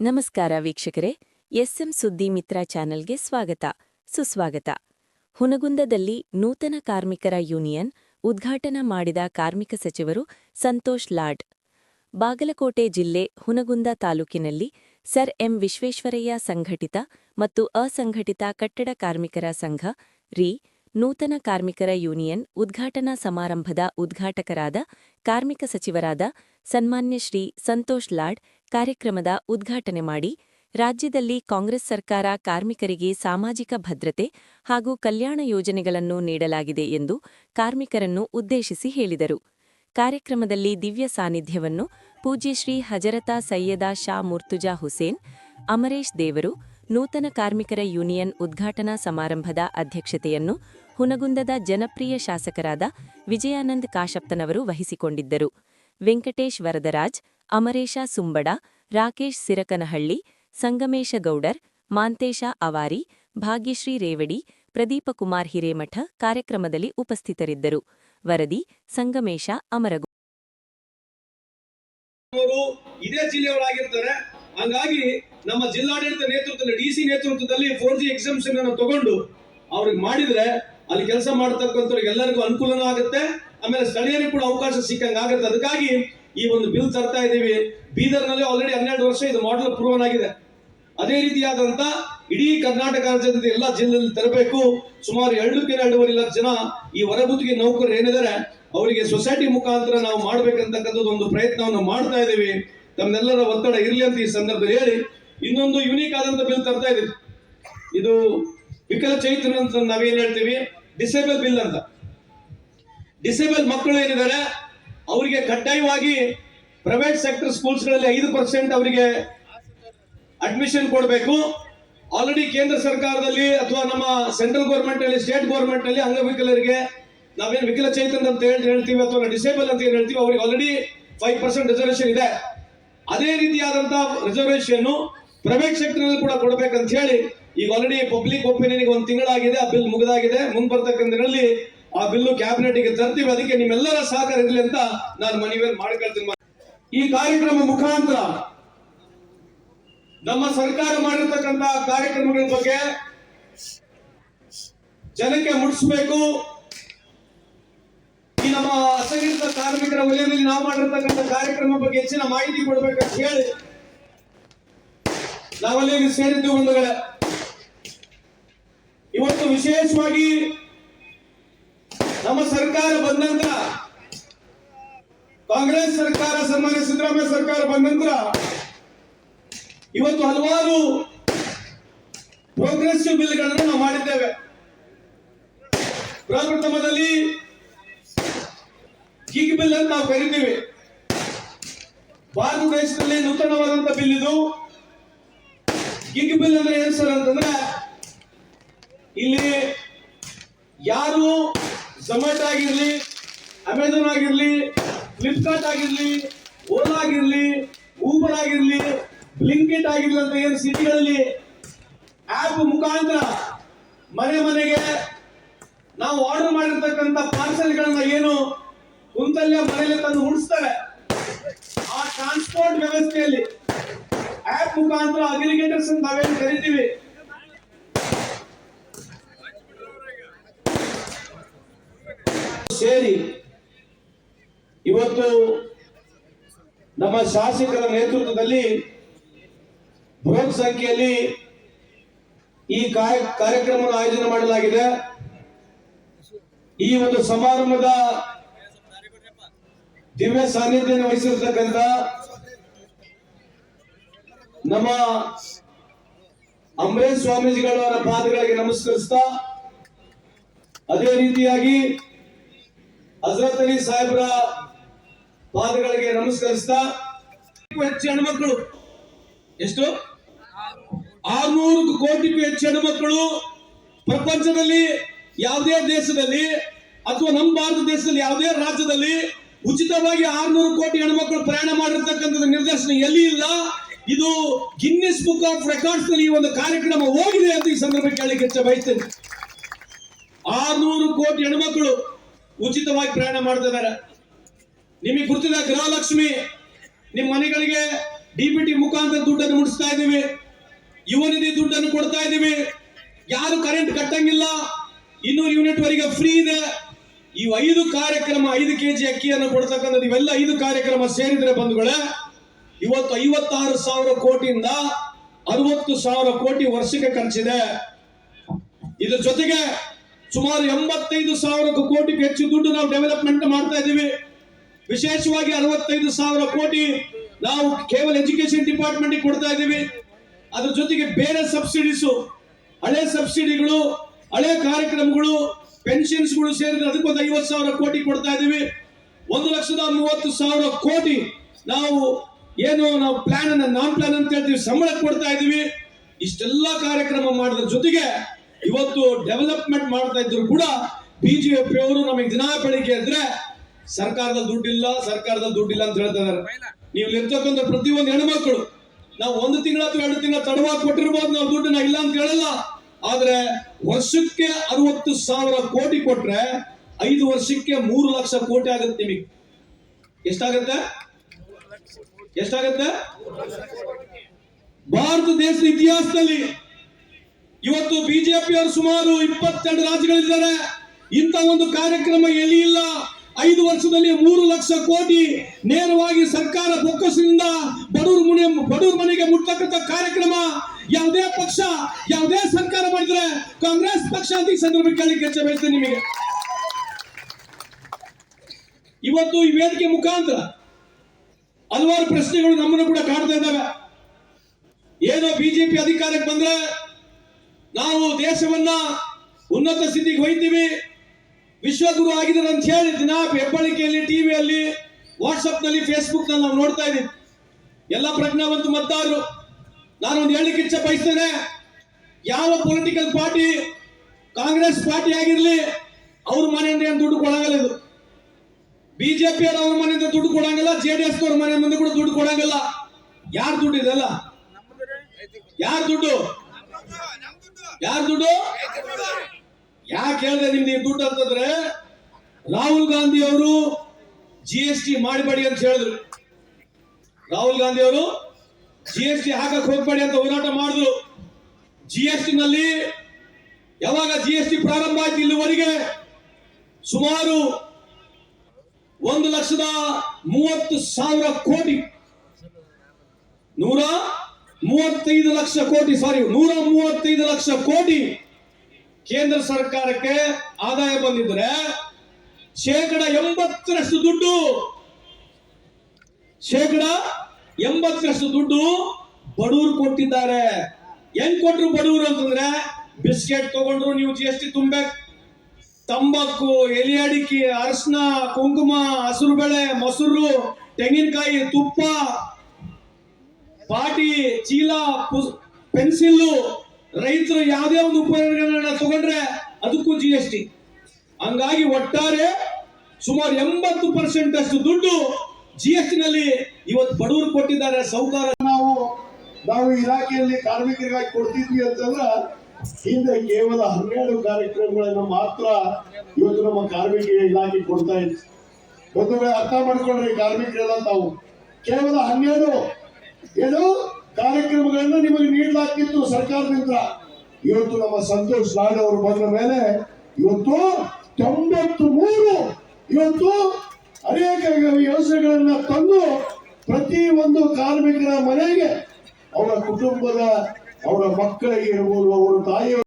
ನಮಸ್ಕಾರ ವೀಕ್ಷಕರೇ, ಎಸ್ಎಂ ಸುದ್ದಿ ಮಿತ್ರ ಚಾನೆಲ್ಗೆ ಸ್ವಾಗತ. ಸುಸ್ವಾಗತ. ಹುನಗುಂದದಲ್ಲಿ ನೂತನ ಕಾರ್ಮಿಕರ ಯೂನಿಯನ್ ಉದ್ಘಾಟನಾ ಮಾಡಿದ ಕಾರ್ಮಿಕ ಸಚಿವರು ಸಂತೋಷ್ ಲಾಡ್. ಬಾಗಲಕೋಟೆ ಜಿಲ್ಲೆ ಹುನಗುಂದ ತಾಲೂಕಿನಲ್ಲಿ ಸರ್ ಎಂ ವಿಶ್ವೇಶ್ವರಯ್ಯ ಸಂಘಟಿತ ಮತ್ತು ಅಸಂಘಟಿತ ಕಟ್ಟಡ ಕಾರ್ಮಿಕರ ಸಂಘ, ರಿ. ನೂತನ ಕಾರ್ಮಿಕರ ಯೂನಿಯನ್ ಉದ್ಘಾಟನಾ ಸಮಾರಂಭದ ಉದ್ಘಾಟಕರಾದ ಕಾರ್ಮಿಕ ಸಚಿವರಾದ ಸನ್ಮಾನ್ಯ ಶ್ರೀ ಸಂತೋಷ್ ಲಾಡ್ ಕಾರ್ಯಕ್ರಮದ ಉದ್ಘಾಟನೆ ಮಾಡಿ ರಾಜ್ಯದಲ್ಲಿ ಕಾಂಗ್ರೆಸ್ ಸರ್ಕಾರ ಕಾರ್ಮಿಕರಿಗೆ ಸಾಮಾಜಿಕ ಭದ್ರತೆ ಹಾಗೂ ಕಲ್ಯಾಣ ಯೋಜನೆಗಳನ್ನು ನೀಡಲಾಗಿದೆ ಎಂದು ಕಾರ್ಮಿಕರನ್ನು ಉದ್ದೇಶಿಸಿ ಹೇಳಿದರು. ಕಾರ್ಯಕ್ರಮದಲ್ಲಿ ದಿವ್ಯ ಸಾನ್ನಿಧ್ಯವನ್ನು ಪೂಜ್ಯಶ್ರೀ ಹಜರತಾ ಸೈಯದ ಶಾ ಮುರ್ತುಜಾ ಹುಸೇನ್, ಅಮರೇಶ್ ದೇವರು ನೂತನ ಕಾರ್ಮಿಕರ ಯೂನಿಯನ್ ಉದ್ಘಾಟನಾ ಸಮಾರಂಭದ ಅಧ್ಯಕ್ಷತೆಯನ್ನು ಹುನಗುಂದದ ಜನಪ್ರಿಯ ಶಾಸಕರಾದ ವಿಜಯಾನಂದ್ ಕಾಶಪ್ತನವರು ವಹಿಸಿಕೊಂಡಿದ್ದರು. ವೆಂಕಟೇಶ್ ವರದರಾಜ್, ಅಮರೇಶ ಸುಂಬಡ, ರಾಕೇಶ್ ಸಿರಕನಹಳ್ಳಿ, ಸಂಗಮೇಶ ಗೌಡರ್, ಮಾಂತೇಶ ಅವಾರಿ, ಭಾಗ್ಯಶ್ರೀ ರೇವಡಿ ಪ್ರದೀಪಕುಮಾರ್ ಹಿರೇಮಠ ಕಾರ್ಯಕ್ರಮದಲ್ಲಿ ಉಪಸ್ಥಿತರಿದ್ದರು. ವರದಿ, ಸಂಗಮೇಶ ಅಮರಗು ಇದೇ ಜಿಲ್ಲೆಯವರಾಗಿರ್ತಾರೆ ಹಂಗಾಗಿ ನಮ್ಮ ಜಿಲ್ಲಾಡಳಿತ ನೇತೃತ್ವದಲ್ಲಿ ಡಿ ಸಿ ನೇತೃತ್ವದಲ್ಲಿ ಫೋರ್ ಜಿ ಎಕ್ಸಾಮ್ಷನ್ ಅನ್ನು ತಗೊಂಡು ಅವ್ರಿಗೆ ಮಾಡಿದ್ರೆ ಅಲ್ಲಿ ಕೆಲಸ ಮಾಡತಕ್ಕಂಥವ್ರಿಗೆ ಎಲ್ಲರಿಗೂ ಅನುಕೂಲನೂ ಆಗುತ್ತೆ. ಆಮೇಲೆ ಸ್ಥಳೀಯರಿಗೆ ಕೂಡ ಅವಕಾಶ ಸಿಕ್ಕಂಗೆ ಆಗುತ್ತೆ. ಅದಕ್ಕಾಗಿ ಈ ಒಂದು ಬಿಲ್ ತರ್ತಾ ಇದ್ದೀವಿ. ಬೀದರ್ನಲ್ಲಿ ಆಲ್ರೆಡಿ ಹನ್ನೆರಡು ವರ್ಷ ಇದು ಮಾಡಲ್ ಪ್ರೂವನ್ ಆಗಿದೆ. ಅದೇ ರೀತಿಯಾದಂತ ಇಡೀ ಕರ್ನಾಟಕ ರಾಜ್ಯದ ಎಲ್ಲ ಜಿಲ್ಲೆಯಲ್ಲಿ ತರಬೇಕು. ಸುಮಾರು ಎರಡಕ್ಕೆ ಎರಡೂವರೆ ಲಕ್ಷ ಜನ ಈ ಹೊರಗುತ್ತಿಗೆ ನೌಕರರು ಏನಿದ್ದಾರೆ, ಅವರಿಗೆ ಸೊಸೈಟಿ ಮುಖಾಂತರ ನಾವು ಮಾಡ್ಬೇಕಂತಕ್ಕಂಥದ್ದು ಒಂದು ಪ್ರಯತ್ನವನ್ನು ಮಾಡ್ತಾ ಇದ್ದೀವಿ. ತಮ್ಮೆಲ್ಲರ ಒತ್ತಡ ಇರಲಿ ಅಂತ ಈ ಸಂದರ್ಭದಲ್ಲಿ ಹೇಳಿ ಇನ್ನೊಂದು ಯುನೀಕ್ ಆದಂತ ಬಿಲ್ ತರ್ತಾ ಇದೀವಿ ಇದು ವಿಕಲ ವಿಕಲಚೇತನ ಅಂತ ನಾವೇನ್ ಹೇಳ್ತೀವಿ? ಡಿಸೇಬಲ್ ಬಿಲ್ ಅಂತ. ಡಿಸೇಬಲ್ ಮಕ್ಕಳು ಏನಿದ್ದಾರೆ? ಅವರಿಗೆ ಕಡ್ಡಾಯವಾಗಿ ಪ್ರೈವೇಟ್ ಸೆಕ್ಟರ್ ಸ್ಕೂಲ್ಸ್ಗಳಲ್ಲಿ ಐದು ಪರ್ಸೆಂಟ್ ಅವರಿಗೆ ಅಡ್ಮಿಷನ್ ಕೊಡಬೇಕು. ಆಲ್ರೆಡಿ ಕೇಂದ್ರ ಸರ್ಕಾರದಲ್ಲಿ ಅಥವಾ ನಮ್ಮ ಸೆಂಟ್ರಲ್ ಗೌರ್ಮೆಂಟ್ ಅಲ್ಲಿ ಸ್ಟೇಟ್ ಗೌರ್ಮೆಂಟ್ ಅಲ್ಲಿ ಅಂಗವಿಕಲರಿಗೆ ನಾವೇನು ವಿಕಲಚೇತನ ಅಂತ ಹೇಳಿ, ಹೇಳ್ತೀವಿ ಅಥವಾ ಡಿಸೇಬಲ್ ಅಂತ ಏನು ಹೇಳ್ತೀವಿ? ಅವ್ರಿಗೆ ಆಲ್ರೆಡಿ ಫೈವ್ ಪರ್ಸೆಂಟ್ ರಿಸರ್ವೇಶನ್ ಇದೆ. ಅದೇ ರೀತಿಯಾದಂತಹ ರಿಸರ್ವೇಶನ್ ಪ್ರೈವೇಟ್ ಸೆಕ್ಟರ್ ಕೂಡ ಕೊಡ್ಬೇಕಂತ ಹೇಳಿ ಈಗ ಆಲ್ರೆಡಿ ಪಬ್ಲಿಕ್ ಒಪಿನಿಯನ್ ಒಂದು ತಿಂಗಳಾಗಿದೆ, ಆ ಬಿಲ್ ಮುಗಿದಾಗಿದೆ. ಮುಂದ್ ಬರ್ತಕ್ಕಂಥ ದಿನದಲ್ಲಿ ಆ ಬಿಲ್ಲು ಕ್ಯಾಬಿನೆಟ್ಗೆ ತರ್ತೀವಿ. ಅದಕ್ಕೆ ನಿಮ್ಮೆಲ್ಲರ ಸಹಕಾರ ಇರಲಿ ಅಂತ ನಾನು ಮನವಿ ಮಾಡ್ಕೊಳ್ತೀನಿ. ಈ ಕಾರ್ಯಕ್ರಮ ಮುಖಾಂತರ ನಮ್ಮ ಸರ್ಕಾರ ಮಾಡಿರ್ತಕ್ಕಂತ ಕಾರ್ಯಕ್ರಮಗಳ ಬಗ್ಗೆ ಜನಕ್ಕೆ ಮುಟ್ಟಿಸ್ಬೇಕು ಈ ನಮ್ಮ ಅಸಂಘಟಿತ ಕಾರ್ಮಿಕರ ವಲಯದಲ್ಲಿ ನಾವು ಮಾಡಿರ್ತಕ್ಕಂಥ ಕಾರ್ಯಕ್ರಮ ಬಗ್ಗೆ ಹೆಚ್ಚಿನ ಮಾಹಿತಿ ಕೊಡ್ಬೇಕಂತ ಹೇಳಿ ನಾವಲ್ಲಿ ಸೇರಿದ್ದು ಬಂಧುಗಳೇ, ಇವತ್ತು ವಿಶೇಷವಾಗಿ ನಮ್ಮ ಸರ್ಕಾರ ಬಂದ ಕಾಂಗ್ರೆಸ್ ಸರ್ಕಾರ, ಸನ್ಮಾನ್ಯ ಸಿದ್ದರಾಮಯ್ಯ ಸರ್ಕಾರ ಬಂದ ಇವತ್ತು ಹಲವಾರು ಪ್ರೋಗ್ರೆಸಿವ್ ಬಿಲ್ಗಳನ್ನು ನಾವು ಮಾಡಿದ್ದೇವೆ. ಪ್ರಪ್ರಥಮದಲ್ಲಿ ಗಿಗ್ ಬಿಲ್ ಅಂತ ನಾವು ಕರಿತೀವಿ. ಭಾರತ ದೇಶದಲ್ಲಿ ನೂತನವಾದಂತ ಬಿಲ್ ಇದು. ಗಿಗ್ ಬಿಲ್ ಅಂದ್ರೆ ಏನ್ ಸರ್ ಅಂತಂದ್ರೆ, ಇಲ್ಲಿ ಯಾರು ಝೊಮ್ಯಾಟೊ ಆಗಿರ್ಲಿ ಅಮೆಝಾನ್ ಆಗಿರ್ಲಿ ಫ್ಲಿಪ್ಕಾರ್ಟ್ ಆಗಿರ್ಲಿ ಓಲಾ ಆಗಿರ್ಲಿ ಊಬರ್ ಆಗಿರ್ಲಿ ಬ್ಲಿಂಕೆಟ್ ಆಗಿರ್ಲಿ ಅಂತ ಏನು ಸಿಟಿಗಳಲ್ಲಿ ಆಪ್ ಮುಖಾಂತರ ಮನೆ ಮನೆಗೆ ನಾವು ಆರ್ಡರ್ ಮಾಡಿರ್ತಕ್ಕಂಥ ಪಾರ್ಸೆಲ್ಗಳನ್ನು ಏನು ಕುಂತಲ್ಲೇ ಮನೆಯಲ್ಲಿ ತಂದು ಹುಡ್ಸ್ತಾರೆ ಆ ಟ್ರಾನ್ಸ್ಪೋರ್ಟ್ ವ್ಯವಸ್ಥೆಯಲ್ಲಿ ಆಪ್ ಮುಖಾಂತರ ಅಗ್ರಿಗೇಟರ್ಸ್ ಅಂತ ನಾವೇನು ಕರಿತೀವಿ? ಸೇರಿ. ಇವತ್ತು ನಮ್ಮ ಶಾಸಕರ ನೇತೃತ್ವದಲ್ಲಿ ಬೃಹತ್ ಸಂಖ್ಯೆಯಲ್ಲಿ ಈ ಕಾರ್ಯ- ಕಾರ್ಯಕ್ರಮವನ್ನು ಆಯೋಜನೆ ಮಾಡಲಾಗಿದೆ. ಈ ಒಂದು ಸಮಾರಂಭದ ದಿವ್ಯ ಸಾನ್ನಿಧ್ಯ ವಹಿಸಿರ್ತಕ್ಕಂಥ ನಮ್ಮ ಅಂಬರೀಶ್ ಸ್ವಾಮೀಜಿಗಳವರ ಪಾದಗಳಿಗೆ ನಮಸ್ಕರಿಸ್ತಾ, ಅದೇ ರೀತಿಯಾಗಿ ಹಜರತ್ ಅಲಿ ಸಾಹೇಬ್ರ ಪಾದಗಳಿಗೆ ನಮಸ್ಕರಿಸ್ತಾ ಹೆಚ್ಚು ಹೆಣ್ಮಕ್ಳು. ಎಷ್ಟು? ಆರ್ನೂರು ಕೋಟಿಗೂ ಹೆಚ್ಚು ಹೆಣ್ಮಕ್ಳು ಪ್ರಪಂಚದಲ್ಲಿ ಯಾವುದೇ ದೇಶದಲ್ಲಿ ಅಥವಾ ನಮ್ಮ ಭಾರತ ದೇಶದಲ್ಲಿ ಯಾವುದೇ ರಾಜ್ಯದಲ್ಲಿ ಉಚಿತವಾಗಿ ಆರ್ನೂರು ಕೋಟಿ ಹೆಣ್ಮಕ್ಳು ಪ್ರಯಾಣ ಮಾಡಿರ್ತಕ್ಕಂಥದ್ದು ನಿರ್ದೇಶನ ಎಲ್ಲಿ ಇಲ್ಲ? ಇದು ಗಿನ್ನಿಸ್ ಬುಕ್ ಆಫ್ ರೆಕಾರ್ಡ್ಸ್ನಲ್ಲಿ ಈ ಒಂದು ಕಾರ್ಯಕ್ರಮ ಹೋಗಿದೆ ಅಂತ ಈ ಸಂದರ್ಭ ಕೇಳಲಿಕ್ಕೆ ಹೆಚ್ಚ ಬಯಸ್ತೇನೆ. ಆರ್ನೂರು ಕೋಟಿ ಹೆಣ್ಮಕ್ಳು ಉಚಿತವಾಗಿ ಪ್ರಯಾಣ ಮಾಡ್ತಿದ್ದಾರೆ. ನಿಮಗೆ ಗುರುತಿದ ಗೃಹಲಕ್ಷ್ಮಿ, ನಿಮ್ಮ ಮನೆಗಳಿಗೆ ಡಿಬಿಟಿ ಮುಖಾಂತರ ದುಡ್ಡನ್ನು ಮುಡಿಸ್ತಾ ಇದ್ದೀವಿ. ಯುವ ನಿಧಿ ದುಡ್ಡನ್ನು ಕೊಡ್ತಾ ಇದ್ದೀವಿ. ಯಾರು ಕರೆಂಟ್ ಕಟ್ಟಂಗಿಲ್ಲ. ಇನ್ನೂರು ಯೂನಿಟ್ ವರೆಗೆ ಫ್ರೀ ಇದೆ. ಈ ಐದು ಕಾರ್ಯಕ್ರಮ ಐದು ಕೆಜಿ ಅಕ್ಕಿಯನ್ನು ಕೊಡ್ತಕ್ಕಂಥದ್ದು, ಇವೆಲ್ಲ ಐದು ಕಾರ್ಯಕ್ರಮ ಸೇರಿದ್ರೆ ಬಂಧುಗಳೇ ಇವತ್ತು ಐವತ್ತಾರು ಸಾವಿರ ಕೋಟಿಯಿಂದ ಅರವತ್ತು ಸಾವಿರ ಕೋಟಿ ವರ್ಷಕ್ಕೆ ಖರ್ಚಿದೆ. ಇದ್ರ ಜೊತೆಗೆ ಸುಮಾರು ಎಂಬತ್ತೈದು ಸಾವಿರ ಕೋಟಿಗೆ ಹೆಚ್ಚು ದುಡ್ಡು ನಾವು ಡೆವಲಪ್ಮೆಂಟ್ ಮಾಡ್ತಾ ಇದ್ದೀವಿ. ವಿಶೇಷವಾಗಿ ಅರವತ್ತೈದು ಸಾವಿರ ಕೋಟಿ ನಾವು ಕೇವಲ ಎಜುಕೇಶನ್ ಡಿಪಾರ್ಟ್ಮೆಂಟ್ ಕೊಡ್ತಾ ಇದ್ದೀವಿ. ಅದ್ರ ಜೊತೆಗೆ ಬೇರೆ ಸಬ್ಸಿಡೀಸು ಹಳೆ ಸಬ್ಸಿಡಿಗಳು ಹಳೆ ಕಾರ್ಯಕ್ರಮಗಳು ಪೆನ್ಷನ್ಸ್ಗಳು ಸೇರಿದ್ರೆ ಅದಕ್ಕೊಂದು ಐವತ್ತು ಸಾವಿರ ಕೋಟಿ ಕೊಡ್ತಾ ಇದ್ದೀವಿ. ಒಂದು ಲಕ್ಷದ ಮೂವತ್ತು ಸಾವಿರ ಕೋಟಿ ನಾವು ಏನು ನಾವು ಪ್ಲಾನ್ ಅನ್ನ ನಾನ್ ಪ್ಲಾನ್ ಅಂತ ಹೇಳ್ತೀವಿ ಸಂಬಳ ಕೊಡ್ತಾ ಇದೀವಿ ಇಷ್ಟೆಲ್ಲ ಕಾರ್ಯಕ್ರಮ ಮಾಡಿದ್ರ ಜೊತೆಗೆ ಇವತ್ತು ಡೆವಲಪ್ಮೆಂಟ್ ಮಾಡ್ತಾ ಇದ್ರು ಕೂಡ ಬಿಜೆಪಿ ಅವರು ನಮಗೆ ದಿನ ಬೆಳಿಗ್ಗೆ ಅಂದ್ರೆ ಸರ್ಕಾರದ ದುಡ್ಡಿಲ್ಲ ಸರ್ಕಾರದ ದುಡ್ಡಿಲ್ಲ ಅಂತ ಹೇಳ್ತಾ ನೀವು ನೀವು ಪ್ರತಿ ಒಂದು ಹೆಣ್ಮಕ್ಳು, ನಾವು ಒಂದು ತಿಂಗಳ ಅಥವಾ ಎರಡು ತಿಂಗಳ ತಡವಾಗಿ ಕೊಟ್ಟಿರ್ಬೋದು, ನಾವು ದುಡ್ಡನ್ನ ಇಲ್ಲ ಅಂತ ಹೇಳಲ್ಲ. ಆದ್ರೆ ವರ್ಷಕ್ಕೆ ಅರವತ್ತು ಸಾವಿರ ಕೋಟಿ ಕೊಟ್ರೆ ಐದು ವರ್ಷಕ್ಕೆ ಮೂರು ಲಕ್ಷ ಕೋಟಿ ಆಗುತ್ತೆ ನಿಮಗೆ. ಎಷ್ಟಾಗತ್ತೆ? ಎಷ್ಟಾಗತ್ತೆ? ಭಾರತ ದೇಶದ ಇತಿಹಾಸದಲ್ಲಿ ಇವತ್ತು ಬಿಜೆಪಿ ಅವರು ಸುಮಾರು ಇಪ್ಪತ್ತೆರಡು ರಾಜ್ಯಗಳಿದ್ದಾರೆ. ಇಂಥ ಒಂದು ಕಾರ್ಯಕ್ರಮ ಎಲ್ಲಿ ಇಲ್ಲ ಐದು ವರ್ಷದಲ್ಲಿ ಮೂರು ಲಕ್ಷ ಕೋಟಿ ನೇರವಾಗಿ ಸರ್ಕಾರ ಬೊಕ್ಕಸದಿಂದ ಬಡೂರ್ ಮುನಿ ಬಡೂರ್ ಮನೆಗೆ ಮುಟ್ಟತಕ್ಕಂಥ ಕಾರ್ಯಕ್ರಮ ಯಾವುದೇ ಪಕ್ಷ, ಯಾವುದೇ ಸರ್ಕಾರ ಮಾಡಿದ್ರೆ ಕಾಂಗ್ರೆಸ್ ಪಕ್ಷ ಅಂತ ಈ ಸಂದರ್ಭ ಕೇಳಿಕ್ಕೆ ಹೆಚ್ಚ ಬಯಸ್ತೇನೆ ನಿಮಗೆ. ಇವತ್ತು ಈ ವೇದಿಕೆ ಮುಖಾಂತರ ಹಲವಾರು ಪ್ರಶ್ನೆಗಳು ನಮ್ಮನ್ನು ಕೂಡ ಕಾಡ್ತಾ ಇದ್ದಾವೆ. ಏನೋ ಬಿಜೆಪಿ ಅಧಿಕಾರಕ್ಕೆ ಬಂದ್ರೆ ನಾವು ದೇಶವನ್ನ ಉನ್ನತ ಸ್ಥಿತಿಗೆ ಒಯ್ತೀವಿ. ವಿಶ್ವಗುರು ಆಗಿದ್ದಾರೆ ಅಂತ ಹೇಳಿ ದಿನ ಹೆಬ್ಬಳಿಕೆಯಲ್ಲಿ, ಟಿವಿಯಲ್ಲಿ ವಾಟ್ಸಪ್ನಲ್ಲಿ ಫೇಸ್ಬುಕ್ನಲ್ಲಿ ನಾವು ನೋಡ್ತಾ ಇದ್ದೀವಿ. ಎಲ್ಲ ಪ್ರಜ್ಞಾವಂತ ಮತದಾರರು ಒಂದು ಹೇಳಿಕೆ ಇಚ್ಛೆ ಬಯಸ್ತೇನೆ, ಯಾವ ಪೊಲಿಟಿಕಲ್ ಪಾರ್ಟಿ ಕಾಂಗ್ರೆಸ್ ಪಾರ್ಟಿ ಆಗಿರಲಿ, ಅವ್ರ ಮನೆಯಿಂದ ಏನು ದುಡ್ಡು ಕೊಡಂಗಿಲ್ಲ ಇದು. ಬಿಜೆಪಿ ಅವ್ರ ಮನೆಯಿಂದ ದುಡ್ಡು ಕೊಡಂಗಿಲ್ಲ, ಜೆ ಡಿ ಎಸ್ ಮನೆ ಮುಂದೆ ಕೂಡ ದುಡ್ಡು ಕೊಡಂಗಿಲ್ಲ. ಯಾರು ದುಡ್ಡು ಇದೆಲ್ಲ? ಯಾರು ದುಡ್ಡು? ಯಾರು ದುಡ್ಡು? ಯಾಕೆ ಹೇಳಿದೆ ನಿಮ್ದು ದುಡ್ಡು ಅಂತಂದ್ರೆ ರಾಹುಲ್ ಗಾಂಧಿ ಅವರು ಜಿ ಎಸ್ ಟಿ ಮಾಡಬೇಡಿ ಅಂತ ಹೇಳಿದ್ರು. ರಾಹುಲ್ ಗಾಂಧಿ ಅವರು ಜಿ ಎಸ್ ಟಿ ಹಾಕಕ್ ಹೋಗ್ಬೇಡಿ ಅಂತ ಹೋರಾಟ ಮಾಡಿದ್ರು. ಜಿ ಎಸ್ ಟಿ ನಲ್ಲಿ ಯಾವಾಗ ಜಿ ಎಸ್ ಟಿ ಪ್ರಾರಂಭ ಆಯ್ತು ಇಲ್ಲಿವರೆಗೆ ಸುಮಾರು ಒಂದು ಲಕ್ಷದ ಮೂವತ್ತು ಸಾವಿರ ಕೋಟಿ. ನೂರ ಮೂವತ್ತೈದು ಲಕ್ಷ ಕೋಟಿ ಸಾರಿ ನೂರ ಮೂವತ್ತೈದು ಲಕ್ಷ ಕೋಟಿ ಕೇಂದ್ರ ಸರ್ಕಾರಕ್ಕೆ ಆದಾಯ ಬಂದಿದ್ರೆ ಶೇಕಡ ಎಂಬತ್ತರಷ್ಟು ದುಡ್ಡು, ಶೇಕಡ ಎಂಬತ್ತರಷ್ಟು ದುಡ್ಡು ಬಡವರು ಕೊಟ್ಟಿದ್ದಾರೆ. ಹೆಂಗ್ ಕೊಟ್ರು ಬಡವರು ಅಂತಂದ್ರೆ, ಬಿಸ್ಕೆಟ್ ತಗೊಂಡ್ರು ನೀವು ಜಿ ಎಸ್ ಟಿ ತುಂಬಬೇಕು ತಂಬಾಕು ಎಲೆ ಅಡಿಕೆ ಅರಿಶಿನ ಕುಂಕುಮ, ಹಸಿರು ಬೆಳೆ, ಮೊಸರು, ತೆಂಗಿನಕಾಯಿ, ತುಪ್ಪ ಪಾಟಿ ಚೀಲ ಪೆನ್ಸಿಲ್ ರೈತರು ಯಾವುದೇ ಒಂದು ಉಪಕರಣಗಳನ್ನ ತಗೊಂಡ್ರೆ ಅದಕ್ಕೂ ಜಿ ಎಸ್ ಟಿ ಹಂಗಾಗಿ ಒಟ್ಟಾರೆ ಸುಮಾರು ಎಂಬತ್ತು ಪರ್ಸೆಂಟ್ ಅಷ್ಟು ದುಡ್ಡು ಜಿ ಎಸ್ ಟಿ ನಲ್ಲಿ ಇವತ್ತು ಬಡವರು ಕೊಟ್ಟಿದ್ದಾರೆ ಸೌಕಾರ ನಾವು ನಾವು ಇಲಾಖೆಯಲ್ಲಿ ಕಾರ್ಮಿಕರಿಗಾಗಿ ಕೊಡ್ತಿದ್ವಿ ಅಂತಂದ್ರ ಹಿಂದೆ ಕೇವಲ ಹನ್ನೆರಡು ಕಾರ್ಯಕ್ರಮಗಳನ್ನು ಮಾತ್ರ ಇವತ್ತು ನಮ್ಮ ಕಾರ್ಮಿಕ ಇಲಾಖೆ ಕೊಡ್ತಾ ಇತ್ತು ಒಂದು ವೇಳೆ ಅರ್ಥ ಮಾಡ್ಕೊಂಡ್ರಿ ಕಾರ್ಮಿಕರೆಲ್ಲ ತಾವು. ಕೇವಲ ಹನ್ನೆರಡು. ಏನು? ಕಾರ್ಯಕ್ರಮಗಳನ್ನು ನಿಮಗೆ ನೀಡಲಾಗ್ತಿತ್ತು ಸರ್ಕಾರದಿಂದ. ಇವತ್ತು ನಮ್ಮ ಸಂತೋಷ್ ನಾಡ್ ಅವರು ಬಂದ ಮೇಲೆ ಇವತ್ತು ತೊಂಬತ್ತು ಮೂರು ಇವತ್ತು ಅನೇಕ ಯೋಜನೆಗಳನ್ನ ತಂದು ಪ್ರತಿ ಒಂದು ಕಾರ್ಮಿಕರ ಮನೆಗೆ ಅವರ ಕುಟುಂಬದ ಅವರ ಮಕ್ಕಳಿಗೆ ಇರ್ಬೋದು ಅವರ ತಾಯಿಯ